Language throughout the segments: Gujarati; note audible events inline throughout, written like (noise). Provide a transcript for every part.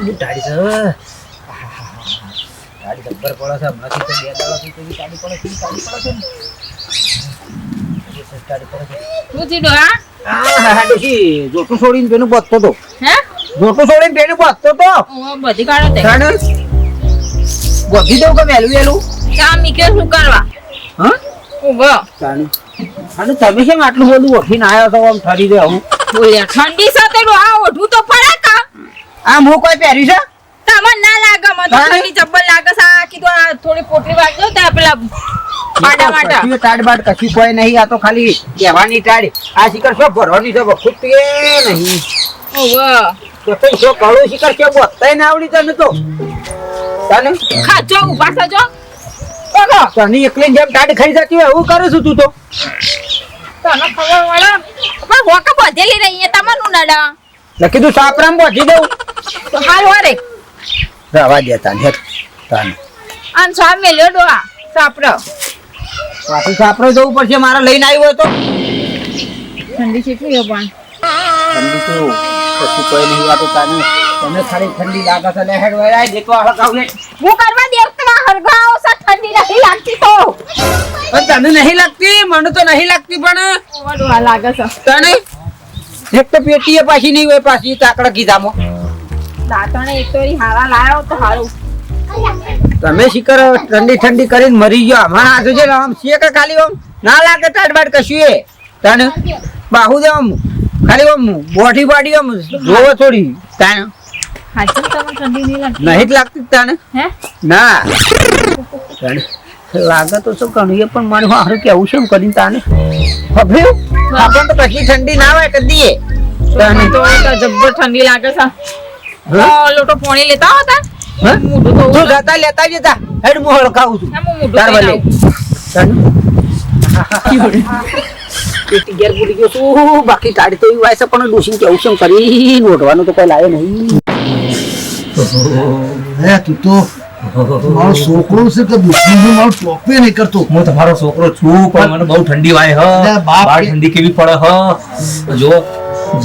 કેવું ટાળી છે ગાડી જબ્બર પડે છે હમણાંથી તો બે દાડાથી તો ગાડી પડે છે ગાડી પડે છે ગાડી પડે છે. શું થયું ડોહા? આ હા ડોશી જોટું છોડીને પેલું બચતો તો. હે? જોટું છોડીને પેલું બચતો તો. ઓ, બધી કાઢો તે તાણે ગોધી દઉં કે વહેલું વહેલું ચા મીકે શું કરવા? હા? ઊભો. અને તમે કેમ આટલું બધું ઓઠીને આવ્યા છો આમ ઠરી દે હું? ઠંડી સાથે ડોહા તો આમ હું કોઈ પહેરી છે? તમને ના લાગે મને તો? ઠંડી લાગે છે. આ કીધું આ થોડી પોટલી વાગજો ત્યાં પેલા પાડા માટા. કશું તાડ બાટ કશું કોઈ નહીં આ તો ખાલી કહેવાની તાડ. આ શિકર શું ભરવાની છે? ખૂટતી નહીં. ઓવા. તો તો શું કાળું શિખર છે? બોતાય ના આવડી તને તો. તને? ખાજો ઊભા થજો તને એકલી જેમ ટાટ ખાઈ જતી હોય એવું કરું છું તું તો? તને ખબર પડે. પણ હોકા બધેલી રહી નડા. એટલે કીધું સાપરામ પહોંચી દઉં તો હાલ વારે. રવા દે તાને હેઠ તાને. આન સામે મેલ્યો ડોહા સાપરો. પાછું સાપરો જવું પડશે મારે લઈને આવ્યો હતો. તો ઠંડી કેટલી હો પણ ઠંડી તો કશું કોઈ નહીં વાતો તાને. તમે ખાલી ઠંડી લાગે છે લે હેડ જેટલો હળગાવ લે હું કરવા દેવ તમારા હળગાવ સા ઠંડી નથી લાગતી તો. પણ તને નહીં લાગતી મને તો નહીં લાગતી પણ. લાગે છે. તને? એક તો પેટીએ પાછી નહીં હોય પાછી તાકડા કીધામાં. દાંતણે એક તો હારા લાયો તો હારું. તમે શિકર ઠંડી ઠંડી કરીને મરી ગયો. અમારા હાથે છે આમ છે કે ખાલી આમ. ના લાગે ટાટ બાટ કશું એ. તને બાહુ દે આમ ખાલી આમ બોઢી બાડી આમ જોવો થોડી. તાને નહીં જ લાગતી તાને ના. લાગે તો શું ઘણું એ પણ મારું હારું કેવું છે એમ કરીને તાને હવે આપણને તો કશી ઠંડી ના હોય કદી તાને તો તો જબ્બર ઠંડી લાગે છે. લોટો પાણી લેતા હતા હા? તો જતા લેતા જતા હેડ હું હળકાવું છું. હા, તાર ભલે આવું. ભૂલી ગયો છું. બાકી ગાડી તો એવું આવે છે પણ ડોસી કેવું છે કરી. નોટવાનું તો કઈ લાવે નહીં. તું તો મારો છોકરો છે કે દુશ્મન મારો ટોપે નહીં કરતો. હું તમારો છોકરો છું પણ મને બહુ ઠંડી વાય હ. બાપ ઠંડી કેવી પડે હ? જો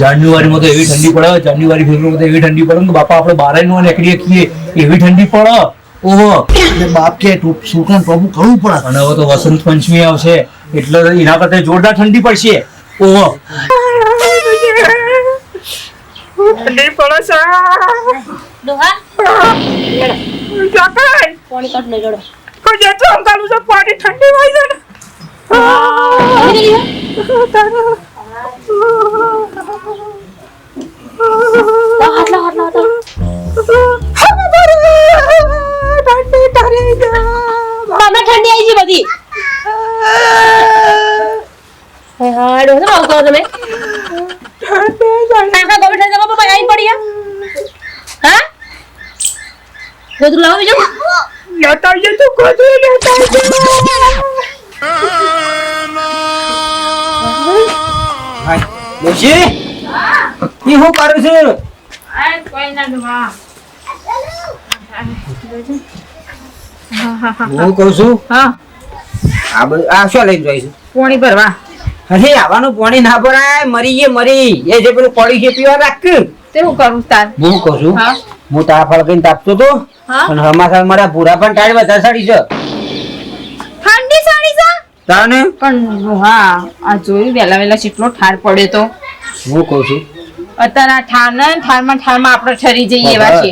જાન્યુઆરીમાં તો એવી ઠંડી પડે જાન્યુઆરી ફેબ્રુઆરીમાં તો એવી ઠંડી પડે કે બાપા આપણે બારે નો નીકળીએ છીએ એવી ઠંડી પડે ઓહો. એટલે બાપ કે છોકરાને ટોપું કરવું પડે. અને હવે તો વસંત પંચમી આવશે એટલે એના કરતા જોરદાર ઠંડી પડશે ઓહો. ઠંડી પડે છે. જાકર પાણી કાઢ લઈ જોડો કોઈ જેટલું આમ કાઢું છે પાણી ઠંડી હોય છે ને લાવ હાથ ઠંડી ઠરી તમને ઠંડી આવી છે બધી હાડો તમે કાકા ગમે ઠંડી જમા પપ્પા આવી પડી હા ગોદરું લાવો બીજું. લેતા આવીએ તો કોઈ લેતા ડોસી ઈ હું કરું છું? આય કોઈ ના ડુબા હું કહું છું? હા. આ બધું આ શું લઈને જોઈશું પોણી ભરવા. અરે આવવાનું પાણી ના ભરાય મરી ગયે મરી. એ જે પેલું પડી છે પીવા રાખ તે હું કરું તાર? હું કહું છું? હા. હું તારા ફળ તાપતો તો અને હમાસા મારા પૂરા પણ ટાળ વધારે સાડી છે. ઠંડી સાડી છે? તાને? પણ હા આ જોયું વેલા વેલા કેટલો ઠાર પડ્યો તો. હું કહું છું. અત્યારે આ ઠાર ને ઠારમાં ઠારમાં આપણે ઠરી જઈએ એવા છે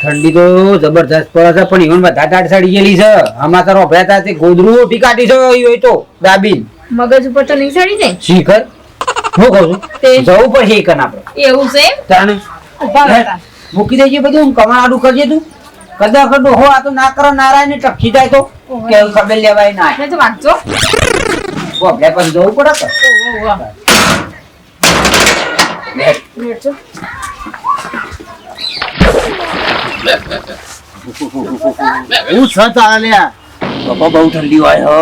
ઠંડી તો જબરજસ્ત પડે છે પણ ઈવન બધા ટાટ સાડી ગયેલી છે. હમાસા રોભ્યા હતા તે ગોદરું ઉઠી કાઢી છે એ હોય તો દાબીન. મગજ ઉપર તો નહીં ચડી જાય? શીખર? હું કહું છું. જવું પડશે એક આપણે. એવું છે? તાને? ઊભા. મૂકી દેજે બધું કમાડું કરજે તું કદાચ કદું હો આ તો ના કરો નારાયણ ને ટપકી જાય તો. કે ખબર લેવાય ના. એટલે તો વાંચજો. ગોભલે પછી જવું પડે તો હું છતાં બેઠજો. બાપા બહુ ઠંડી વાય હો.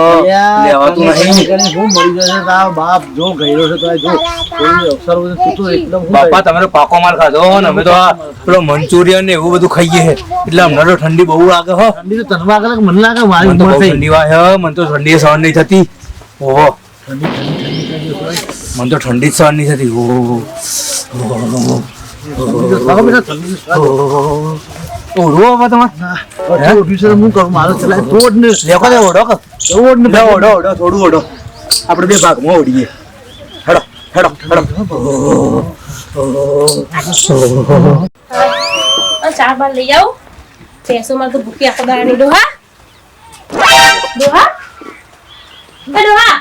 લેવાતું નહીં. હું મરી જશે તા બાપ જો ગયેલો છે તો જો કોઈ અક્ષર બધું સૂતો એકદમ બાપા તમે પાકો માર ખાધો ને અમે તો આ પેલો મંચુરિયન ને એવું બધું ખાઈએ છે. એટલે અમને તો ઠંડી બહુ લાગે હો. ઠંડી તો તનવા લાગે મને લાગે મારી તો ઉંમર થઈ ઠંડી વાય હ. મને તો ઠંડી સહન નહીં થતી. ઓહો. ઠંડી ઠંડી ઠંડી મને તો ઠંડી જ સહન નહીં થતી. ઓહો. ઓહો. ઓહો. ઓહો. ઓહો. ઓહો. ઓહો. ઓહો. ઓહો. તો હું? કરું મારો ચલાય તોડ ને લેકો દે ઓઢો કે? તોડ ને ઓઢો ઓઢો થોડું આપણે બે ભાગમાં ઓઢીએ. હેડો હેડો હેડો. ચા બાર લઈ આવો. તો ભૂખી આખો ડોહા? ડોહા? ડોહા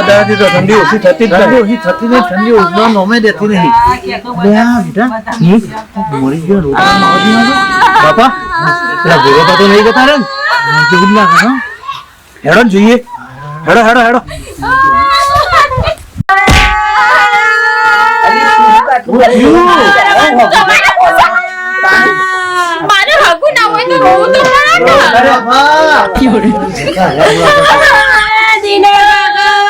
ચાર તો ઠંડી ઓછી થતી જ ઠંડી ઓછી થતી નહીં ઠંડી ઉજવા નોમે દેતી નહીં બેટા મરી ગયો આવતી બાપા પેલા ભેગો તો નહીં જતા રે ને જેવું લાગે હેડો જોઈએ હેડો હેડો હેડો મારે ના હોય તો ના (laughs)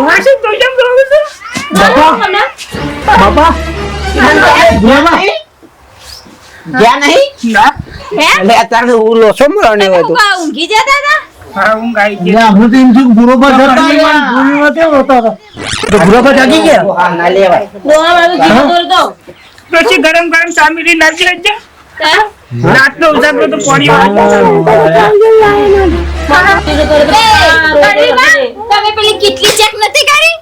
ના તું બે એટલે પૂર્વજ જાગી ગયા બાપા ગયા નહીં એટલે અત્યારે હું લોસો મળવાનો હોય તો ઊંઘી જતા હતા હા ઊંઘ આવી એટલે આપણે તો એમ થયું કે પૂર્વજ જતા ભૂમિમાં કેમ હોતા હતા તો ભૂરાપા જાગી ગયા હા ના લેવાય પછી ગરમ ગરમ સામીરી નાખી લેજે રાતનો ઉજાગરો તો પડી તમે પેલી કેટલી ચેક નથી કરી?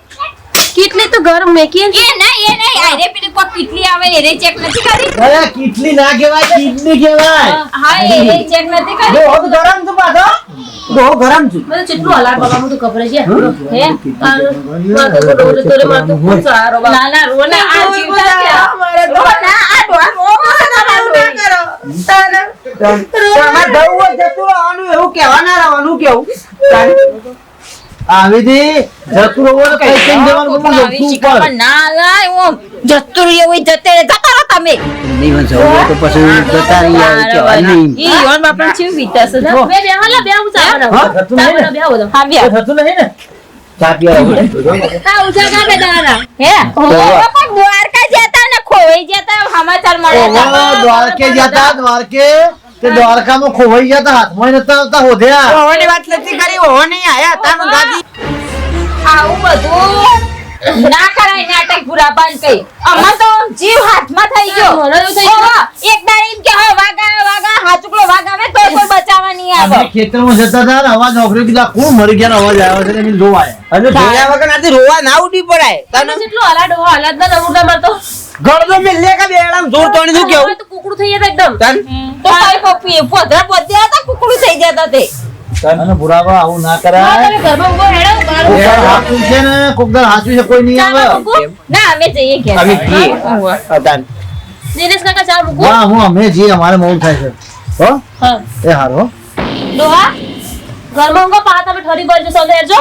કેટલી તો ગરમ મેકી એ ના? એ નહીં આરે પેલી કો કીટલી આવે એ ચેક નથી કરી. અરે કીટલી ના કહેવાય કીટલી કહેવાય. હા એ ચેક નથી કરી. બહુ ગરમ તો પાડો બહુ ગરમ છું. મને કેટલું હલાર બાબા મને તો ખબર છે. હે? મારે તો તો તોરે મારે તો સારો બાબા ના ના રોના આ જીવતા છે. રોના આ ડોહા રોવા તમારે જવું હોય જતું આનું એવું કહેવાના રહેવાનું કેવું? આવી જતું રહો ને જવાનું જતું ઉપર ના લાય ઓમ જતું રહ્યું હોય જતે જતા રહો તમે. નહીં તો પછી જતા રહી આવે નહીં. ઈ યોન વિતાસ બે બે હાલા બે હું નહીં બે હા હા કા બે ને દ્વારકે જતા દ્વારકે. તે દ્વારકામાં ખોવાઈ ગયા હતા હાથમાં નતા આવતા હોધ્યા. વાત નથી કરી ઓહો નહીં આયા હતા ને દાદી આવું બધું? ના કરાય નાટક પૂરા બંધ કઈ. અમા તો જીવ હાથમાં થઈ ગયો. મને થઈ ગયું. એક દાડે એમ કે હવે વાગા વાગ હાચુકડો વાગા મે તો કોઈ બચાવવા નહીં આવે ખેતરમાં જતા હતા ને અવાજ નોકરી કીધા કોણ મરી ગયા અવાજ આવ્યો છે એટલે જોવાય. અને જોયા વગર આથી રોવા ના ઉડી પડાય. તને કેટલો હલા ડોહા હલા જ ના નવું ના ગળદો મિલે કે બેડામ જોર તોણી શું કેવું તો કુકડું થઈ જતા એકદમ. તન? તો તારી પપ્પી પોધરા પોધ્યા હતા કુકડું થઈ જતા તે. અને બુરાવા આવું ના કરાય. તમે ઘરમાં ઊભો હેડો. હાચું છે ને કોક હાચું છે કોઈ નહીં આવે? ના અમે જઈએ કે અમે જઈએ. અતાન દિનેશ કાકા ચા મૂકું? હા હું અમે જઈએ અમારે મોલ થાય છે. હો? હા. એ હારો. હો. ડોહા ઘરમાં ઉંગો પા તમે ઠરી બળજો સૌ ઉંગો લેડો.